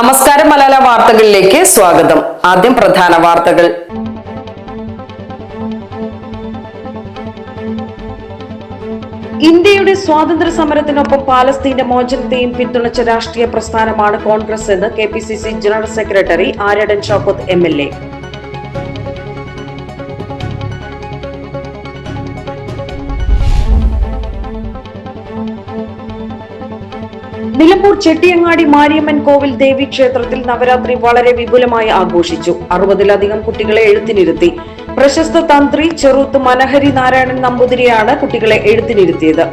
നമസ്കാരം മലയാള വാർത്തകളിലേക്ക് സ്വാഗതം. ആദ്യം പ്രധാന വാർത്തകൾ. ഇന്ത്യയുടെ സ്വാതന്ത്ര്യ സമരത്തിനൊപ്പം പാലസ്തീന്റെ മോചനത്തെയും പിന്തുണച്ച രാഷ്ട്രീയ പ്രസ്ഥാനമാണ് കോൺഗ്രസ് എന്ന് K P C C general secretary Aryadan Shoukath M L A. Chettiyangadi Mariamman കോവിൽ ദേവി ക്ഷേത്രത്തിൽ നവരാത്രി വളരെ വിപുലമായി ആഘോഷിച്ചു. അറുപതിലധികം കുട്ടികളെ എഴുത്തിനിരുത്തി. പ്രശസ്ത തന്ത്രി ചെറുത്ത് മനഹരി നാരായണൻ നമ്പൂതിരിയാണ് കുട്ടികളെ എഴുത്തിനിരുത്തിയത്.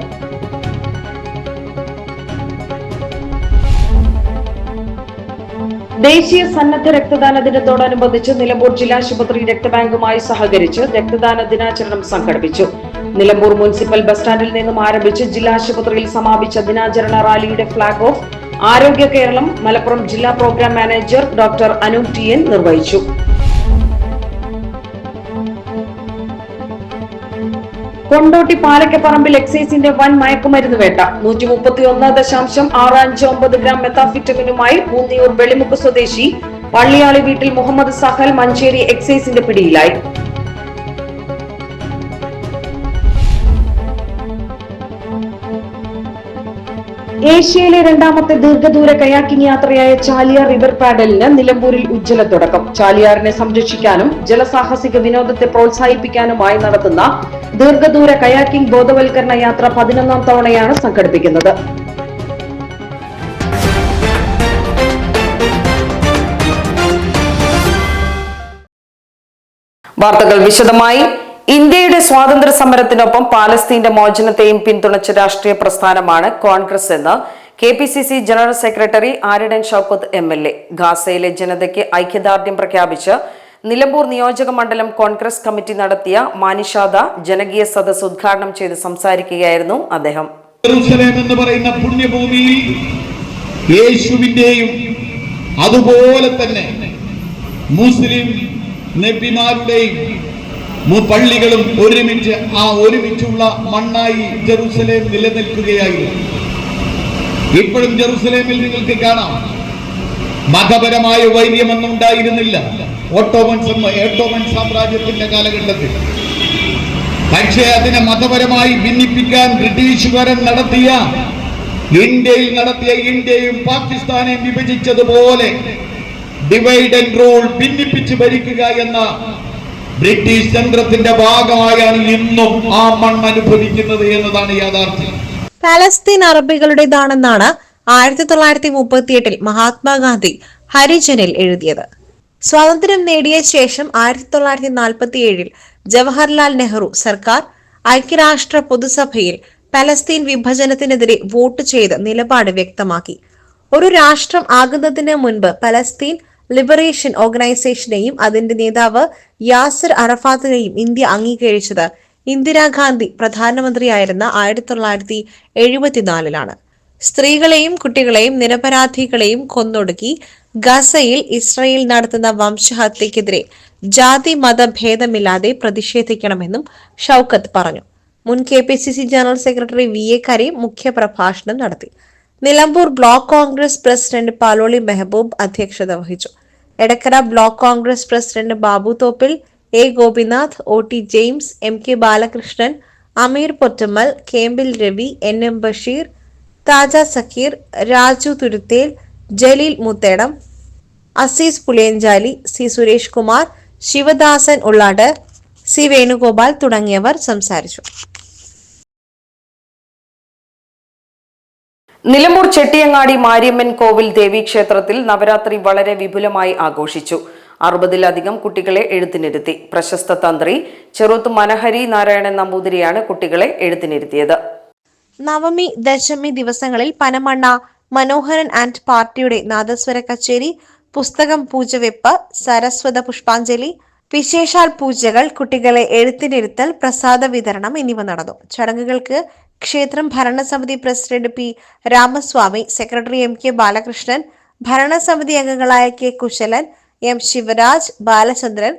ദേശീയ സന്നദ്ധ രക്തദാന ദിനത്തോടനുബന്ധിച്ച് നിലമ്പൂർ ജില്ലാശുപത്രി രക്തബാങ്കുമായി സഹകരിച്ച് രക്തദാന ദിനാചരണം സംഘടിപ്പിച്ചു. നിലമ്പൂർ മുനിസിപ്പൽ ബസ് സ്റ്റാൻഡിൽ നിന്നും ആരംഭിച്ച് ജില്ലാശുപത്രിയിൽ സമാപിച്ച ദിനാചരണ റാലിയുടെ ഫ്ളാഗ് ഓഫ് ആരോഗ്യ കേരളം മലപ്പുറം ജില്ലാ programme manager doctor Anoop T N നിർവഹിച്ചു. കൊണ്ടോട്ടി പാലക്കപ്പറമ്പിൽ എക്സൈസിന്റെ വൻ മയക്കുമരുന്ന് വേട്ട. നൂറ്റി മുപ്പത്തി ഒന്ന് ദശാംശം ആറ് അഞ്ച് ഒമ്പത് ഗ്രാം മെത്താഫിറ്റമിനുമായി പൂന്നിയൂർ വെളിമുക്ക് സ്വദേശി പള്ളിയാളി വീട്ടിൽ മുഹമ്മദ് സഹൽ മഞ്ചേരി എക്സൈസിന്റെ പിടിയിലായി. ഏഷ്യയിലെ രണ്ടാമത്തെ ദീർഘദൂര കയാക്കിംഗ് യാത്രയായ ചാലിയാർ റിവർ പാഡലിന് നിലമ്പൂരിൽ ഉജ്ജ്വല തുടക്കം. ചാലിയാറിനെ സംരക്ഷിക്കാനും ജലസാഹസിക വിനോദത്തെ പ്രോത്സാഹിപ്പിക്കാനുമായി നടത്തുന്ന ദീർഘദൂര കയാക്കിംഗ് ബോധവൽക്കരണ യാത്ര പതിനൊന്നാം തവണയാണ് സംഘടിപ്പിക്കുന്നത്. വാർത്തകൾ വിശദമായി ഇന്ത്യയുടെ സ്വാതന്ത്ര്യ സമരത്തിനൊപ്പം പാലസ്തീന്റെ മോചനത്തെയും പിന്തുണച്ച രാഷ്ട്രീയ പ്രസ്ഥാനമാണ് കോൺഗ്രസ് എന്ന് K P C C general secretary Aryadan Shoukath M L A. ഗാസയിലെ ജനതയ്ക്ക് ഐക്യദാർഢ്യം പ്രഖ്യാപിച്ച് നിലമ്പൂർ നിയോജക മണ്ഡലം കോൺഗ്രസ് കമ്മിറ്റി നടത്തിയ മാനിഷാദ ജനകീയ സദസ് ഉദ്ഘാടനം ചെയ്ത് സംസാരിക്കുകയായിരുന്നു അദ്ദേഹം. എന്ന് പറയുന്ന പുണ്യഭൂമിയിൽ യേശുവിന്റെയും അതുപോലെ തന്നെ മുസ്ലിം നബിമാരുടെയും പള്ളികളും ഒരുമിച്ച് ആ ഒരുമിച്ചുള്ള മണ്ണായി ജെറുസലേം നിലനിൽക്കുകയായിരുന്നു. ഇപ്പോഴും ജെറുസലേമിൽ നിങ്ങൾക്ക് കാണാം. മതപരമായ വൈര്യമൊന്നും ഉണ്ടായിരുന്നില്ല. ഓട്ടോമൻ ഓട്ടോമൻ സാമ്രാജ്യത്തിന്റെ കാലഘട്ടത്തിൽ. പക്ഷേ അതിനെ മതപരമായി ഭിന്നിപ്പിക്കാൻ ബ്രിട്ടീഷുകാരൻ നടത്തിയ ഇന്ത്യയിൽ നടത്തിയ ഇന്ത്യയും പാകിസ്ഥാനെയും വിഭജിച്ചതുപോലെ ഡിവൈഡ് ആൻഡ് റൂൾ ഭിന്നിപ്പിച്ച് ഭരിക്കുക എന്ന ബ്രിട്ടീഷ് തന്ത്രത്തിന്റെ ഭാഗമായാണ് ഇന്നും ആ മണ്ണ് അനുഭവിക്കുന്നത് എന്നതാണ് യാഥാർത്ഥ്യം. പലസ്തീൻ അറബികളുടേതാണെന്നാണ് ആയിരത്തി തൊള്ളായിരത്തി മുപ്പത്തി എട്ടിൽ മഹാത്മാഗാന്ധി ഹരിജനിൽ എഴുതിയത്. സ്വാതന്ത്ര്യം നേടിയ ശേഷം ആയിരത്തി തൊള്ളായിരത്തി നാൽപ്പത്തി ഏഴിൽ ജവഹർലാൽ നെഹ്റു സർക്കാർ ഐക്യരാഷ്ട്ര പൊതുസഭയിൽ പലസ്തീൻ വിഭജനത്തിനെതിരെ വോട്ട് ചെയ്ത് നിലപാട് വ്യക്തമാക്കി. ഒരു രാഷ്ട്രം ആകുന്നതിന് മുൻപ് പലസ്തീൻ ലിബറേഷൻ ഓർഗനൈസേഷനെയും അതിന്റെ നേതാവ് യാസിർ അറഫാത്തിനെയും ഇന്ത്യ അംഗീകരിച്ചത് ഇന്ദിരാഗാന്ധി പ്രധാനമന്ത്രിയായിരുന്ന ആയിരത്തി തൊള്ളായിരത്തി എഴുപത്തിനാലിലാണ് സ്ത്രീകളെയും കുട്ടികളെയും നിരപരാധികളെയും കൊന്നൊടുക്കി ഗസയിൽ ഇസ്രയേൽ നടത്തുന്ന വംശഹത്യക്കെതിരെ ജാതി മതഭേദമില്ലാതെ പ്രതിഷേധിക്കണമെന്നും ഷൌക്കത്ത് പറഞ്ഞു. മുൻ K P C C general secretary V A Kareem മുഖ്യപ്രഭാഷണം നടത്തി. നിലമ്പൂർ ബ്ലോക്ക് കോൺഗ്രസ് പ്രസിഡന്റ് പാലോളി മെഹബൂബ് അധ്യക്ഷത വഹിച്ചു. Edakkara block Congress president Babu Thoppil A Gopinath O T James M K Balakrishnan Ameer Pottammal Kempil Ravi N M Basheer Thaja Sakkeer Raju Thuruthel Jaleel Moothedam Azeez Puliyanchali C Suresh Kumar Sivadasan Ullad C Venugopal തുടങ്ങിയവർ സംസാരിച്ചു. നിലമ്പൂർ ചെട്ടിയങ്ങാടി മാരിയമ്മൻ കോവിൽ ദേവി ക്ഷേത്രത്തിൽ നവരാത്രി വളരെ വിപുലമായി ആഘോഷിച്ചു. അറുപതിലധികം കുട്ടികളെ എഴുത്തിനിരുത്തി. പ്രശസ്ത തന്ത്രി ചെറുത്ത് മനഹരി നാരായണൻ നമ്പൂതിരിയാണ് കുട്ടികളെ എഴുത്തിനിരുത്തിയത്. നവമി ദശമി ദിവസങ്ങളിൽ പനമണ്ണ മനോഹരൻ ആൻഡ് പാർട്ടിയുടെ നാദസ്വര കച്ചേരി പുസ്തകം പൂജവെപ്പ് സരസ്വത പുഷ്പാഞ്ജലി വിശേഷാൽ പൂജകൾ കുട്ടികളെ എഴുത്തിനിരുത്തൽ പ്രസാദ വിതരണം എന്നിവ നടന്നു. ചടങ്ങുകൾക്ക് ക്ഷേത്രം ഭരണസമിതി president P Ramaswamy secretary M K Balakrishnan ഭരണസമിതി അംഗങ്ങളായ കെ കുശലൻ എം ശിവരാജ് ബാലചന്ദ്രൻ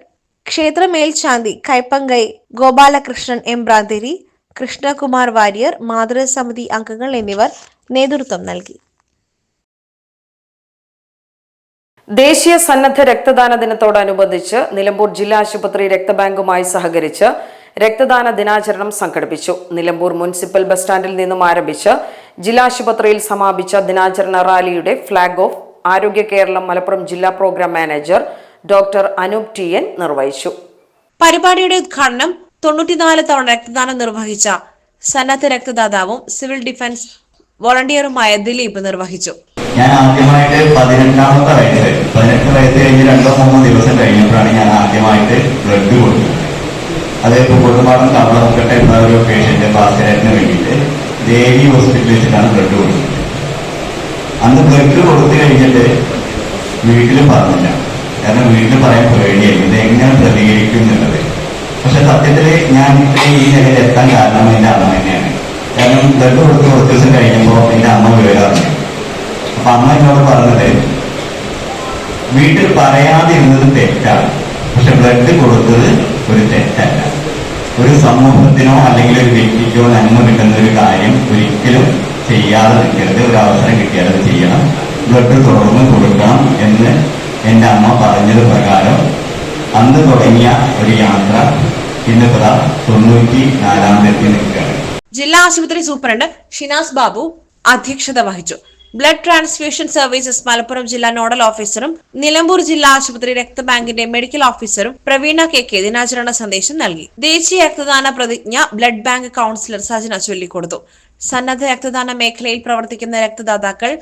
ക്ഷേത്ര മേൽശാന്തി കൈപ്പങ്കൈ ഗോപാലകൃഷ്ണൻ എം ബ്രാന്തേരി കൃഷ്ണകുമാർ വാര്യർ മാതൃസമിതി അംഗങ്ങൾ എന്നിവർ നേതൃത്വം നൽകി. ദേശീയ സന്നദ്ധ രക്തദാന ദിനത്തോടനുബന്ധിച്ച് നിലമ്പൂർ ജില്ലാ ആശുപത്രി രക്തബാങ്കുമായി സഹകരിച്ച് രക്തദാന ദിനാചരണം സംഘടിപ്പിച്ചു. നിലമ്പൂർ മുനിസിപ്പൽ ബസ് സ്റ്റാൻഡിൽ നിന്നും ആരംഭിച്ച് ജില്ലാശുപത്രിയിൽ സമാപിച്ച ദിനാചരണ റാലിയുടെ ഫ്ളാഗ് ഓഫ് ആരോഗ്യ കേരളം മലപ്പുറം ജില്ലാ programme manager doctor Anoop T N നിർവഹിച്ചു. പരിപാടിയുടെ ഉദ്ഘാടനം തൊണ്ണൂറ്റിനാല് തവണ രക്തദാനം നിർവഹിച്ച സന്നദ്ധ രക്തദാതാവും സിവിൽ ഡിഫൻസ് വോളണ്ടിയറുമായ ദിലീപ് നിർവഹിച്ചു. ഞാൻ ആദ്യമായിട്ട് പതിനെട്ടാമത്തെ വയസ്സ് പതിനെട്ട് വയസ്സ് കഴിഞ്ഞ് രണ്ടോ മൂന്നോ ദിവസം കഴിഞ്ഞപ്പോഴാണ് ഞാൻ ആദ്യമായിട്ട് ബ്ലഡ് കൊടുത്തത്. അത് പൂക്കോട്ടുപാടം കമളമുക്കട്ടെ എന്ന ഒരു പേഷ്യന്റ് ഭാസ്കരത്തിന് വേണ്ടിയിട്ട് ദേവി ഹോസ്പിറ്റലിൽ വെച്ചിട്ടാണ് ബ്ലഡ് കൊടുത്തത് അന്ന് ബ്ലഡ് കൊടുത്തു കഴിഞ്ഞിട്ട് വീട്ടിൽ പറഞ്ഞില്ല. കാരണം വീട്ടിൽ പറയാൻ പേടിയായി ഇത് എങ്ങനെ പ്രതികരിക്കും എന്നുള്ളത്. പക്ഷെ സത്യത്തിൽ ഞാൻ ഇത്രയും ഈ നിലയിൽ എത്താൻ കാരണം എന്റെ അമ്മ തന്നെയാണ്. കാരണം ബ്ലഡ് കൊടുത്ത് കുറച്ച് ദിവസം കഴിയുമ്പോൾ എന്റെ അമ്മ വീഴാറുണ്ട് അപ്പൊ അമ്മ എന്നോട് പറഞ്ഞത് വീട്ടിൽ പറയാതിരുന്നത് തെറ്റാണ്. പക്ഷെ ബ്ലഡ് കൊടുത്തത് ഒരു തെറ്റല്ല ഒരു സമൂഹത്തിനോ അല്ലെങ്കിൽ ഒരു വ്യക്തിക്കോ നന്മ കിട്ടുന്ന ഒരു കാര്യം ഒരിക്കലും ചെയ്യാതെ നിൽക്കരുത്. ഒരു അവസരം കിട്ടിയാൽ അത് ചെയ്യണം. ബ്ലഡ് തുടർന്ന് കൊടുക്കണം എന്ന് എന്റെ അമ്മ പറഞ്ഞത് പ്രകാരം അന്ന് തുടങ്ങിയ ഒരു യാത്ര ഇന്നിപ്പോ തൊണ്ണൂറ്റി നാലാം തീയതി നിൽക്കുകയാണ്. ജില്ലാ ആശുപത്രി സൂപ്രണ്ട് ഷിനാസ് ബാബു അധ്യക്ഷത വഹിച്ചു. ബ്ലഡ് ട്രാൻസ്ഫ്യൂഷൻ സർവീസസ് മലപ്പുറം ജില്ലാ നോഡൽ ഓഫീസറും നിലമ്പൂർ ജില്ലാ ആശുപത്രി രക്തബാങ്കിന്റെ മെഡിക്കൽ ഓഫീസറും പ്രവീണ കെ കെ ദിനാചരണ സന്ദേശം നൽകി. ദേശീയ രക്തദാന പ്രതിജ്ഞ ബ്ലഡ് ബാങ്ക് കൌൺസിലർ സജന ചൊല്ലിക്കൊടുത്തു. സന്നദ്ധ രക്തദാന മേഖലയിൽ പ്രവർത്തിക്കുന്ന രക്തദാതാക്കൾ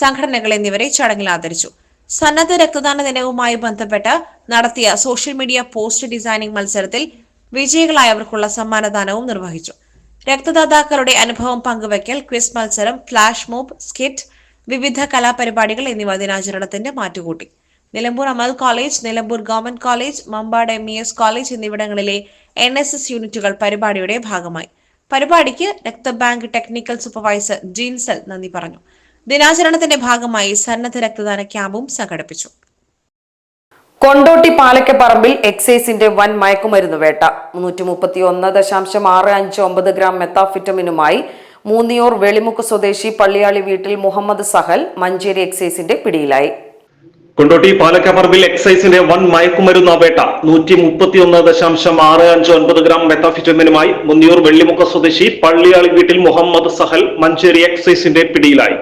സംഘടനകൾ എന്നിവരെ ചടങ്ങിൽ ആദരിച്ചു. സന്നദ്ധ രക്തദാന ദിനവുമായി ബന്ധപ്പെട്ട് നടത്തിയ സോഷ്യൽ മീഡിയ പോസ്റ്റ് ഡിസൈനിംഗ് മത്സരത്തിൽ വിജയികളായവർക്കുള്ള സമ്മാനദാനവും നിർവഹിച്ചു. രക്തദാതാക്കളുടെ അനുഭവം പങ്കുവയ്ക്കൽ ക്വിസ് മത്സരം ഫ്ലാഷ് മോബ് സ്കിറ്റ് വിവിധ കലാപരിപാടികൾ എന്നിവ ദിനാചരണത്തിന്റെ മാറ്റുകൂട്ടി. Nilambur Amal college Nilambur government college Mampad M E S college എന്നിവിടങ്ങളിലെ എൻ എസ് എസ് യൂണിറ്റുകൾ പരിപാടിയുടെ ഭാഗമായി. പരിപാടിക്ക് രക്തബാങ്ക് ടെക്നിക്കൽ സൂപ്പർവൈസർ ജീൻസൽ നന്ദി പറഞ്ഞു. ദിനാചരണത്തിന്റെ ഭാഗമായി സന്നദ്ധ രക്തദാന ക്യാമ്പും സംഘടിപ്പിച്ചു. കൊണ്ടോട്ടി പാലക്കപ്പറമ്പിൽ എക്സൈസിന്റെ വൻ മയക്കുമരുന്ന് വേട്ട. മുന്നൂറ്റി മുപ്പത്തി ഒന്ന് ദശാംശം ആറ് അഞ്ച് ഒമ്പത് ഗ്രാം മെത്താഫിറ്റമിനുമായി മൂന്നിയൂർ വെളിമുക്ക് സ്വദേശി പള്ളിയാളി വീട്ടിൽ മുഹമ്മദ് സഹൽ മഞ്ചേരി എക്സൈസിന്റെ പിടിയിലായി. കൊണ്ടോട്ടി പാലക്കാപ്പറമ്പിൽ എക്സൈസിന്റെ വൻ മയക്കുമരുന്ന വേട്ട നൂറ്റി മുപ്പത്തിയൊന്ന് ദശാംശം ആറ് അഞ്ച് ഒൻപത് ഗ്രാം മെത്താഫിറ്റമിനുമായി മുന്നിയൂർ വെള്ളിമുഖ സ്വദേശി പള്ളിയാളി വീട്ടിൽ മുഹമ്മദ് സഹൽ മഞ്ചേരി എക്സൈസിന്റെ പിടിയിലായി.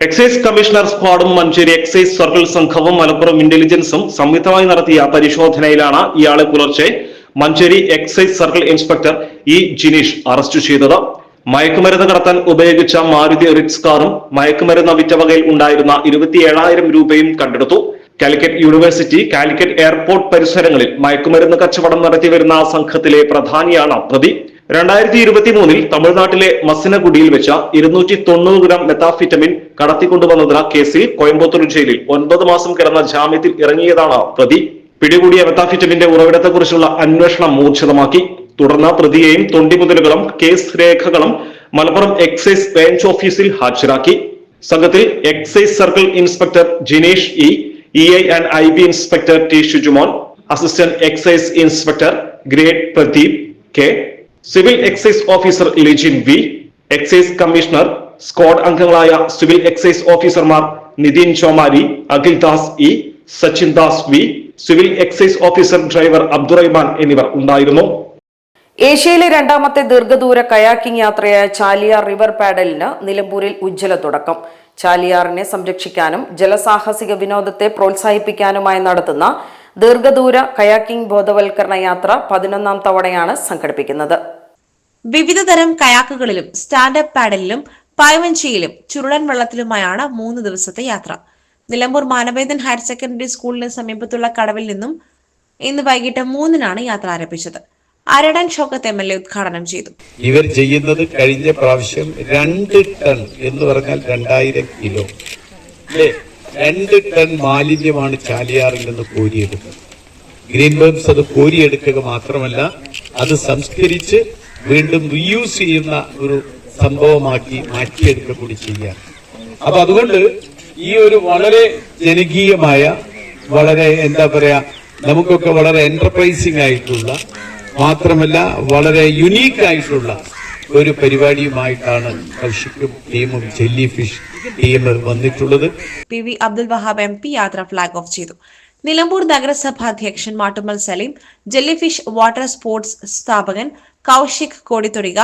എക്സൈസ് കമ്മീഷണർ സ്ക്വാഡും മഞ്ചേരി എക്സൈസ് സർക്കിൾ സംഘവും മലപ്പുറം ഇന്റലിജൻസും സംയുക്തമായി നടത്തിയ പരിശോധനയിലാണ് ഇയാളെ പുലർച്ചെ Manjeri excise circle inspector E Jineesh arrest ചെയ്തത്. മയക്കുമരുന്ന് കടത്താൻ ഉപയോഗിച്ച മാരുതി റിറ്റ്സ് കാറും മയക്കുമരുന്ന് വിറ്റ വകയിൽ ഉണ്ടായിരുന്ന ഇരുപത്തിയേഴായിരം രൂപയും കണ്ടെടുത്തു. കാലിക്കറ്റ് യൂണിവേഴ്സിറ്റി കാലിക്കറ്റ് എയർപോർട്ട് പരിസരങ്ങളിൽ മയക്കുമരുന്ന് കച്ചവടം നടത്തിവരുന്ന സംഘത്തിലെ പ്രധാനിയാണ് പ്രതി. രണ്ടായിരത്തി ഇരുപത്തി മൂന്നിൽ തമിഴ്നാട്ടിലെ മസിനഗുഡിയിൽ വെച്ച ഇരുന്നൂറ്റി തൊണ്ണൂറ് ഗ്രാം മെത്താഫിറ്റമിൻ കടത്തിക്കൊണ്ടുവന്നതിന് കേസിൽ കോയമ്പത്തൂർ ജയിലിൽ ഒൻപത് മാസം കിടന്ന ജാമ്യത്തിൽ ഇറങ്ങിയതാണ് പ്രതി. പിടികൂടിയ മെത്താഫിറ്റമിന്റെ ഉറവിടത്തെക്കുറിച്ചുള്ള അന്വേഷണം ഊർജിതമാക്കി തുടർന്ന് പ്രതിയെയും തൊണ്ടിമുതലുകളും കേസ് രേഖകളും മലപ്പുറം എക്സൈസ് റേഞ്ച് ഓഫീസിൽ ഹാജരാക്കി. സംഘത്തിൽ excise circle inspector Jinesh E E I and I B inspector T Shijumon assistant excise inspector grade Pradeep K civil excise officer Lijin V excise commissioner squad അംഗങ്ങളായ സിവിൽ എക്സൈസ് ഓഫീസർമാർ Nithin Chomari Akhil Das E Sachin Das V civil excise officer driver Abdurahman എന്നിവർ ഉണ്ടായിരുന്നു. ഏഷ്യയിലെ രണ്ടാമത്തെ ദീർഘദൂര kayaking യാത്രയായ Chaliyar river പാഡലിന് നിലമ്പൂരിൽ ഉജ്ജ്വല തുടക്കം. ചാലിയാറിനെ സംരക്ഷിക്കാനും ജലസാഹസിക വിനോദത്തെ പ്രോത്സാഹിപ്പിക്കാനുമായി നടത്തുന്ന ദീർഘദൂര കയാക്കിംഗ് ബോധവൽക്കരണ യാത്ര പതിനൊന്നാം തവണയാണ് സംഘടിപ്പിക്കുന്നത്. വിവിധ തരം കയാക്കുകളിലും സ്റ്റാൻഡപ്പ് പാഡലിലും പായവഞ്ചിയിലും ചുരുളൻ വെള്ളത്തിലുമായാണ് മൂന്ന് ദിവസത്തെ യാത്ര. നിലമ്പൂർ മാനവേദൻ ഹയർ സെക്കൻഡറി സ്കൂളിന് സമീപത്തുള്ള കടവിൽ നിന്നും ഇന്ന് വൈകിട്ട് മൂന്നിനാണ് യാത്ര ആരംഭിച്ചത്. Aryadan Shoukath M L A ഉദ്ഘാടനം ചെയ്തു. ഇവർ ചെയ്യുന്നത് കഴിഞ്ഞ പ്രാവശ്യം രണ്ട് ടൺ എന്ന് പറഞ്ഞാൽ രണ്ടായിരം കിലോ. രണ്ട് ടൺ മാലിന്യമാണ് ചാലിയാറിൽ നിന്ന് കോരിയെടുക്കുന്നത് ഗ്രീൻ ബംസ് അത് കോരിയെടുക്കുക മാത്രമല്ല അത് സംസ്കരിച്ച് വീണ്ടും റീയൂസ് ചെയ്യുന്ന ഒരു സംഭവമാക്കി മാറ്റിയെടുക്കുക കൂടി ചെയ്യാം അപ്പൊ അതുകൊണ്ട് ഈ ഒരു വളരെ ജനകീയമായ വളരെ എന്താ പറയാ നമുക്കൊക്കെ വളരെ എന്റർപ്രൈസിംഗ് ആയിട്ടുള്ള മാത്രമല്ല വളരെ യുണീക്ക് ആയിട്ടുള്ള ഒരു പരിപാടിയുമായിട്ടാണ് കൗശിക്കും ടീമും ജെല്ലി ഫിഷ് ടീം വന്നിട്ടുള്ളത്. P V Abdul Wahab M P യാത്ര ഫ്ലാഗ് ഓഫ് ചെയ്തു. നിലമ്പൂർ നഗരസഭ അധ്യക്ഷൻ Mattummal Salim jelly fish water sports സ്ഥാപകൻ Kaushik Kodithodika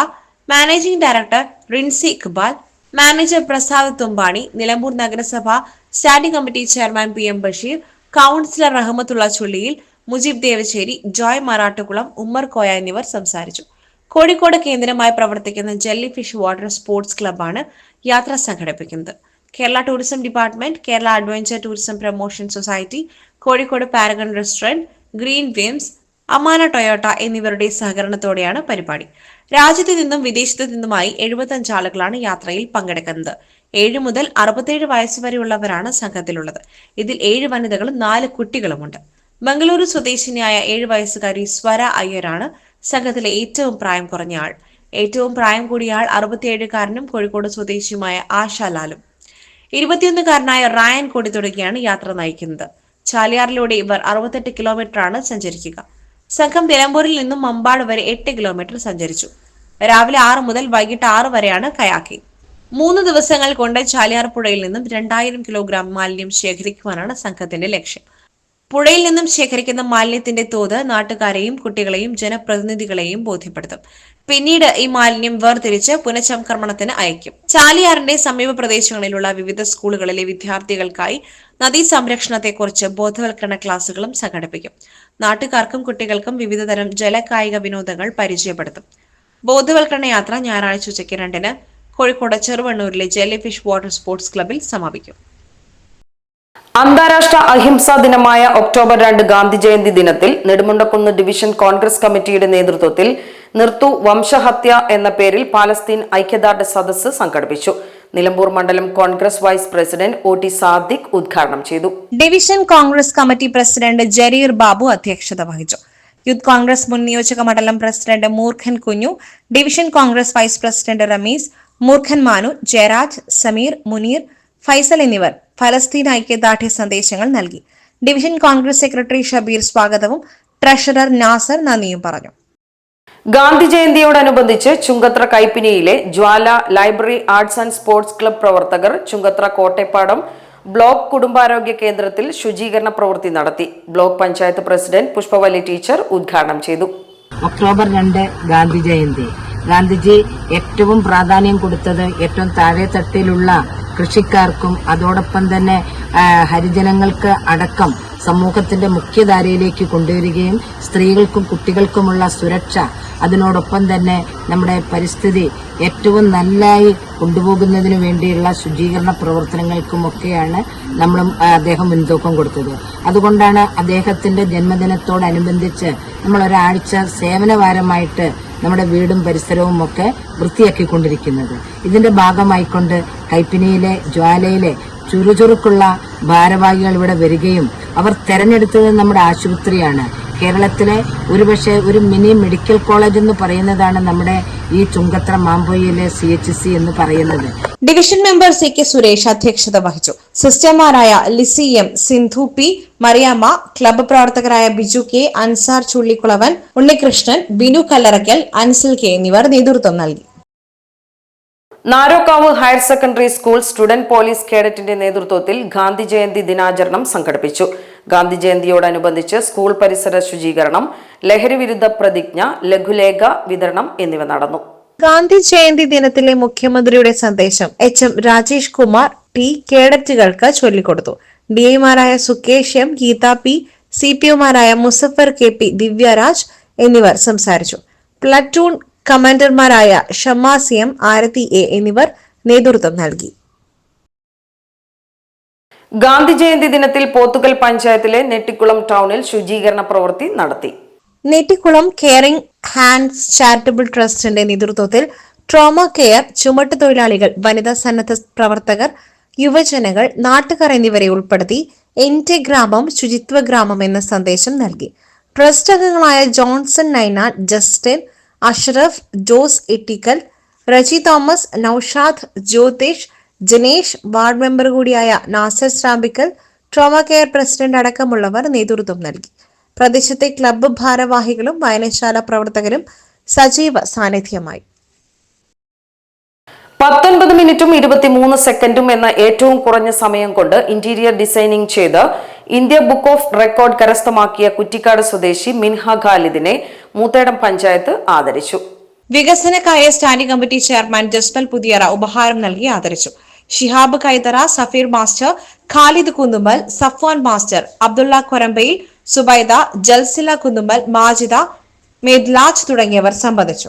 managing director Rinsi Iqbal manager Prasad Thumbani Nilambur നഗരസഭ standing committee chairman P M Basheer councillor Rahmathulla Chulliyil Mujeeb Devasseri Joy Marattukulam Ummer Koya എന്നിവർ സംസാരിച്ചു. കോഴിക്കോട് കേന്ദ്രമായി പ്രവർത്തിക്കുന്ന jelly fish water sports ക്ലബ്ബാണ് യാത്ര സംഘടിപ്പിക്കുന്നത്. Kerala tourism department Kerala adventure tourism promotion society Kozhikode Paragon restaurant green wims Amana Toyota എന്നിവരുടെ സഹകരണത്തോടെയാണ് പരിപാടി. രാജ്യത്തു നിന്നും വിദേശത്തു നിന്നുമായി എഴുപത്തഞ്ച് ആളുകളാണ് യാത്രയിൽ പങ്കെടുക്കുന്നത്. ഏഴ് മുതൽ അറുപത്തേഴ് വയസ്സ് വരെയുള്ളവരാണ് സംഘത്തിലുള്ളത്. ഇതിൽ ഏഴ് വനിതകളും നാല് കുട്ടികളുമുണ്ട്. ബംഗളൂരു സ്വദേശിനിയായ ഏഴ് വയസ്സുകാരി സ്വര അയ്യരാണ് സംഘത്തിലെ ഏറ്റവും പ്രായം കുറഞ്ഞ ആൾ. ഏറ്റവും പ്രായം കൂടിയ ആൾ അറുപത്തിയേഴുകാരനും കോഴിക്കോട് സ്വദേശിയുമായ ആശാലാലും ഇരുപത്തിയൊന്നുകാരനായ റായൻ കൊടിത്തുടങ്ങിയാണ് യാത്ര നയിക്കുന്നത്. ചാലിയാറിലൂടെ ഇവർ അറുപത്തെട്ട് കിലോമീറ്ററാണ് സഞ്ചരിക്കുക. സംഘം നിലമ്പൂരിൽ നിന്നും മമ്പാട് വരെ എട്ട് കിലോമീറ്റർ സഞ്ചരിച്ചു. രാവിലെ ആറ് മുതൽ വൈകിട്ട് ആറ് വരെയാണ് കയാക്കിംഗ്. മൂന്ന് ദിവസങ്ങൾ കൊണ്ട് ചാലിയാർ പുഴയിൽ നിന്നും രണ്ടായിരം കിലോഗ്രാം മാലിന്യം ശേഖരിക്കുവാനാണ് സംഘത്തിന്റെ ലക്ഷ്യം. പുഴയിൽ നിന്നും ശേഖരിക്കുന്ന മാലിന്യത്തിന്റെ തോത് നാട്ടുകാരെയും കുട്ടികളെയും ജനപ്രതിനിധികളെയും ബോധ്യപ്പെടുത്തും. പിന്നീട് ഈ മാലിന്യം വേർതിരിച്ച് പുനഃചംക്രമണത്തിന് അയക്കും. ചാലിയാറിന്റെ സമീപ പ്രദേശങ്ങളിലുള്ള വിവിധ സ്കൂളുകളിലെ വിദ്യാർത്ഥികൾക്കായി നദീ സംരക്ഷണത്തെക്കുറിച്ച് ബോധവൽക്കരണ ക്ലാസുകളും സംഘടിപ്പിക്കും. നാട്ടുകാർക്കും കുട്ടികൾക്കും വിവിധതരം ജലകായിക വിനോദങ്ങൾ പരിചയപ്പെടുത്തും. ബോധവൽക്കരണ യാത്ര ഞായറാഴ്ച ഉച്ചയ്ക്ക് രണ്ടിന് കോഴിക്കോട് ചെറുവണ്ണൂരിലെ ജെല്ലി ഫിഷ് വാട്ടർ സ്പോർട്സ് ക്ലബിൽ സമാപിക്കും. അന്താരാഷ്ട്ര അഹിംസാ ദിനമായ ഒക്ടോബർ രണ്ട് ഗാന്ധി ജയന്തി ദിനത്തിൽ നെടുമുണ്ടക്കുന്ന് ഡിവിഷൻ കോൺഗ്രസ് കമ്മിറ്റിയുടെ നേതൃത്വത്തിൽ നിർത്തു വംശഹത്യ എന്ന പേരിൽ പാലസ്തീൻ ഐക്യദാർഢ്യ സദസ്സ് സംഘടിപ്പിച്ചു. നിലമ്പൂർ മണ്ഡലം Congress vice president O T Sadiq ഉദ്ഘാടനം ചെയ്തു. Division Congress committee president Jareer Babu അധ്യക്ഷത വഹിച്ചു. യൂത്ത് കോൺഗ്രസ് മുൻ നിയോജക മണ്ഡലം president Moorkhan Kunju division Congress vice president Rameez Moorkhan Manu Jayaraj Sameer Muneer Faisal എന്നിവർ ഫലസ്തീൻ ഐക്യദാർഢ്യ സന്ദേശങ്ങൾ നൽകി. ഡിവിഷൻ കോൺഗ്രസ് സെക്രട്ടറി ഷബീർ സ്വാഗതവും ട്രഷറർ നാസർ നന്ദിയും പറഞ്ഞു. ഗാന്ധി ജയന്തിയോടനുബന്ധിച്ച് Chungathara കൈപ്പിനിയിലെ Jwala library arts and sports club പ്രവർത്തകർ ചുങ്കത്ര കോട്ടേപ്പാടം ബ്ലോക്ക് കുടുംബാരോഗ്യ കേന്ദ്രത്തിൽ ശുചീകരണ പ്രവൃത്തി നടത്തി. Block panchayat president Pushpavalli teacher ഉദ്ഘാടനം ചെയ്തു. ഒക്ടോബർ രണ്ട് ഗാന്ധി ജയന്തി. ഗാന്ധിജി ഏറ്റവും പ്രാധാന്യം കൊടുത്തത് ഏറ്റവും താഴെത്തട്ടിലുള്ള കൃഷിക്കാർക്കും അതോടൊപ്പം തന്നെ ഹരിജനങ്ങൾക്ക് അടക്കം സമൂഹത്തിന്റെ മുഖ്യധാരയിലേക്ക് കൊണ്ടുവരികയും സ്ത്രീകൾക്കും കുട്ടികൾക്കുമുള്ള സുരക്ഷ അതിനോടൊപ്പം തന്നെ നമ്മുടെ പരിസ്ഥിതി ഏറ്റവും നല്ലായി കൊണ്ടുപോകുന്നതിന് വേണ്ടിയുള്ള ശുചീകരണ പ്രവർത്തനങ്ങൾക്കുമൊക്കെയാണ് നമ്മൾ അദ്ദേഹം മുൻതൂക്കം കൊടുത്തത്. അതുകൊണ്ടാണ് അദ്ദേഹത്തിന്റെ ജന്മദിനത്തോടനുബന്ധിച്ച് നമ്മൾ ഒരാഴ്ച സേവനവാരമായിട്ട് നമ്മുടെ വീടും പരിസരവും ഒക്കെ വൃത്തിയാക്കിക്കൊണ്ടിരിക്കുന്നത്. ഇതിന്റെ ഭാഗമായിക്കൊണ്ട് കൈപ്പിനിയിലെ ജ്വാലയിലെ ചുറുചുറുക്കുള്ള ഭാരവാഹികൾ ഇവിടെ വരികയും അവർ തെരഞ്ഞെടുത്തത് നമ്മുടെ ആശുപത്രിയാണ്. കേരളത്തിലെ ഒരുപക്ഷെ ഒരു മിനി മെഡിക്കൽ കോളേജ് എന്ന് പറയുന്നതാണ് നമ്മുടെ ഈ ചുങ്കത്ര മാമ്പൊയിലെ സി എച്ച് സി എന്ന് പറയുന്നത്. Division member C K Suresh അധ്യക്ഷത വഹിച്ചു. സിസ്റ്റർമാരായ Lissy M Sindhu P Mariyamma club പ്രവർത്തകരായ ബിജു കെ അൻസാർ ചുള്ളിക്കുളവൻ ഉണ്ണികൃഷ്ണൻ ബിനു കല്ലറയ്ക്കൽ അൻസിൽ കെ എന്നിവർ നേതൃത്വം നൽകി. Narokkavu higher secondary school student police കേഡറ്റിന്റെ നേതൃത്വത്തിൽ ഗാന്ധി ജയന്തി ദിനാചരണം സംഘടിപ്പിച്ചു. ഗാന്ധി ജയന്തിയോടനുബന്ധിച്ച് സ്കൂൾ പരിസര ശുചീകരണം ലഹരി വിരുദ്ധ പ്രതിജ്ഞ ലഘുലേഖ വിതരണം എന്നിവ നടന്നു. ഗാന്ധി ജയന്തി ദിനത്തിലെ മുഖ്യമന്ത്രിയുടെ സന്ദേശം H M Rajesh Kumar T കേഡറ്റുകൾക്ക് ചൊല്ലിക്കൊടുത്തു. ഡി ഐമാരായ Sukesh M Geetha P C P ഒമാരായ Muzaffar K P Divyaraj എന്നിവർ സംസാരിച്ചു. പ്ലറ്റൂൺ കമാൻഡർമാരായ ഷമാസി എം ആരതി എ എന്നിവർ നേതൃത്വം നൽകി. ഗാന്ധി ജയന്തി ദിനത്തിൽ പോത്തുകൽ പഞ്ചായത്തിലെ നെട്ടിക്കുളം ടൗണിൽ ശുചീകരണ പ്രവൃത്തി നടത്തി. നെറ്റിക്കുളം കെയറിംഗ് ഹാൻഡ്സ് ചാരിറ്റബിൾ ട്രസ്റ്റിന്റെ നേതൃത്വത്തിൽ ട്രോമ കെയർ ചുമട്ട് തൊഴിലാളികൾ വനിതാ സന്നദ്ധ പ്രവർത്തകർ യുവജനങ്ങൾ നാട്ടുകാർ എന്നിവരെ ഉൾപ്പെടുത്തി എന്റെ ഗ്രാമം ശുചിത്വ ഗ്രാമം എന്ന സന്ദേശം നൽകി. ട്രസ്റ്റ് അംഗങ്ങളായ Johnson Naina Justin Ashraf Jose Ittikkal Reji Thomas Noushad Jyothish Janesh ward member കൂടിയായ Nasar Srambikkal trauma care president അടക്കമുള്ളവർ നേതൃത്വം നൽകി. പ്രദേശത്തെ ക്ലബ്ബ് ഭാരവാഹികളും വായനശാല പ്രവർത്തകരും സജീവ സാന്നിധ്യമായി. പത്തൊൻപത് മിനിറ്റും ഇരുപത്തിമൂന്ന് സെക്കൻഡും എന്ന ഏറ്റവും കുറഞ്ഞ സമയം കൊണ്ട് ഇന്റീരിയർ ഡിസൈനിംഗ് ചെയ്ത് ഇന്ത്യ ബുക്ക് ഓഫ് റെക്കോർഡ് കരസ്ഥമാക്കിയ കുറ്റിക്കാട് സ്വദേശി മിൻഹ ഖാലിദിനെ മൂത്തേടം പഞ്ചായത്ത് ആദരിച്ചു. വികസനകാര്യ standing committee chairman Jasmal Puthiyara ഉപഹാരം നൽകി ആദരിച്ചു. ഷിഹാബ് കൈതറ സഫീർ മാസ്റ്റർ ഖാലിദ് കുന്നുമ്മൽ സഫ്വാൻ മാസ്റ്റർ അബ്ദുള്ള കൊരമ്പയിൽ സുബൈദ ജൽസില കുന്നുമ്മൽ മാജിദ മേദ്ലാജ് തുടങ്ങിയവർ സംബന്ധിച്ചു.